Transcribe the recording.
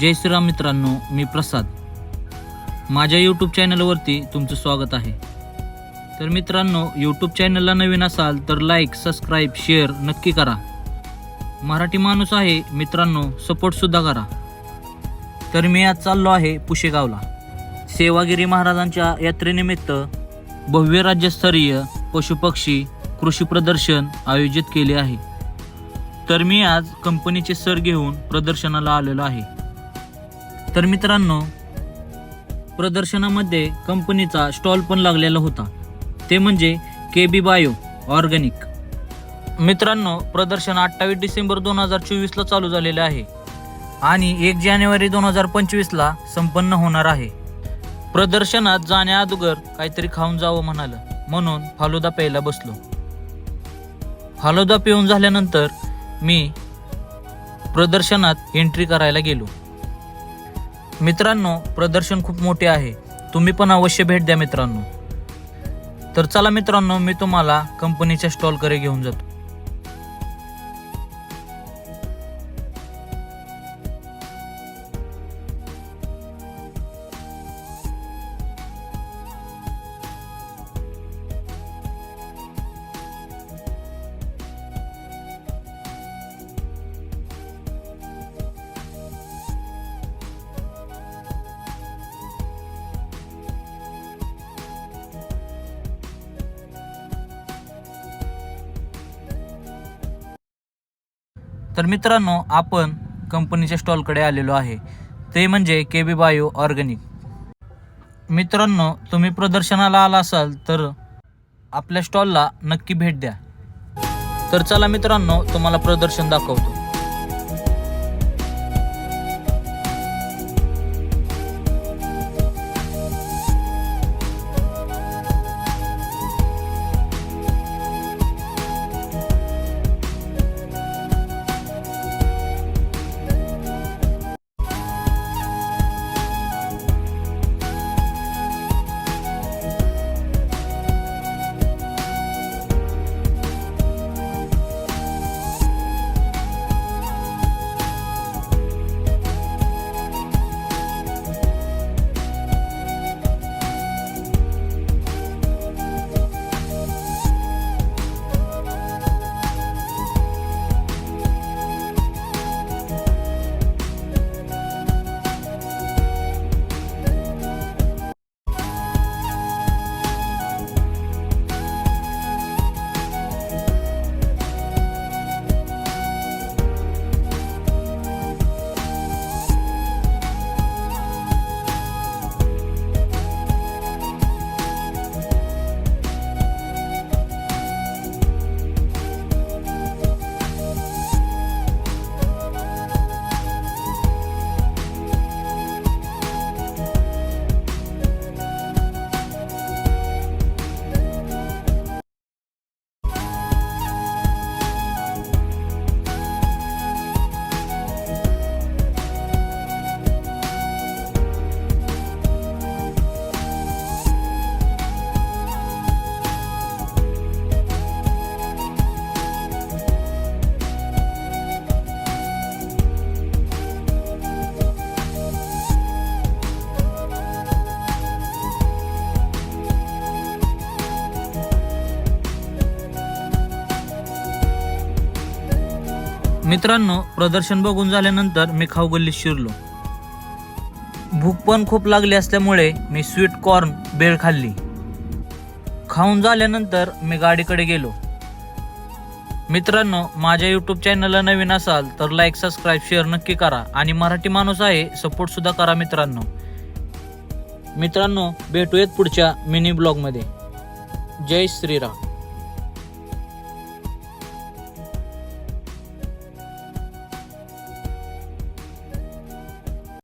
जय श्रीराम मित्रांनो मी प्रसाद. माझ्या यूट्यूब चॅनलवरती तुमचं स्वागत आहे. तर मित्रांनो यूट्यूब चॅनलला नवीन असाल तर लाईक सबस्क्राईब शेअर नक्की करा. मराठी माणूस आहे मित्रांनो सपोर्टसुद्धा करा. तर मी आज चाललो आहे पुशेगावला. सेवागिरी महाराजांच्या यात्रेनिमित्त भव्य राज्यस्तरीय पशुपक्षी कृषी प्रदर्शन आयोजित केले आहे. तर मी आज कंपनीचे सर घेऊन प्रदर्शनाला आलेलो आहे. तर मित्रांनो प्रदर्शनामध्ये कंपनीचा स्टॉल पण लागलेला होता. ते म्हणजे के बी बायो ऑर्गॅनिक. मित्रांनो प्रदर्शन अठ्ठावीस डिसेंबर दोन हजार चोवीसला चालू झालेले आहे आणि एक जानेवारी दोन हजार पंचवीसला संपन्न होणार आहे. प्रदर्शनात जाण्या अगोदर काहीतरी खाऊन जावं म्हणालं. म्हणून फालुदा प्यायला बसलो. फालुदा पिऊन झाल्यानंतर मी प्रदर्शनात एंट्री करायला गेलो. मित्रांनो प्रदर्शन खूप मोठे आहे. तुम्ही पण अवश्य भेट द्या मित्रांनो. तर चला मित्रांनो मी तुम्हाला कंपनीच्या स्टॉलकडे घेऊन जातो. तर मित्रांनो आपण कंपनीच्या स्टॉलकडे आलेलो आहे. ते म्हणजे के बी बायो ऑर्गॅनिक. मित्रांनो तुम्ही प्रदर्शनाला आला असाल तर आपल्या स्टॉलला नक्की भेट द्या. तर चला मित्रांनो तुम्हाला प्रदर्शन दाखवतो. मित्रांनो प्रदर्शन बघून झाल्यानंतर मी खाऊ गल्लीत शिरलो. भूक पण खूप लागली असल्यामुळे मी स्वीट कॉर्न बेळ खाल्ली. खाऊन झाल्यानंतर मी गाडीकडे गेलो. मित्रांनो माझ्या यूट्यूब चॅनलला नवीन असाल तर लाईक सबस्क्राईब शेअर नक्की करा आणि मराठी माणूस आहे सपोर्ट सुद्धा करा मित्रांनो. मित्रांनो भेटूयात पुढच्या मिनी ब्लॉगमध्ये जय श्रीराम.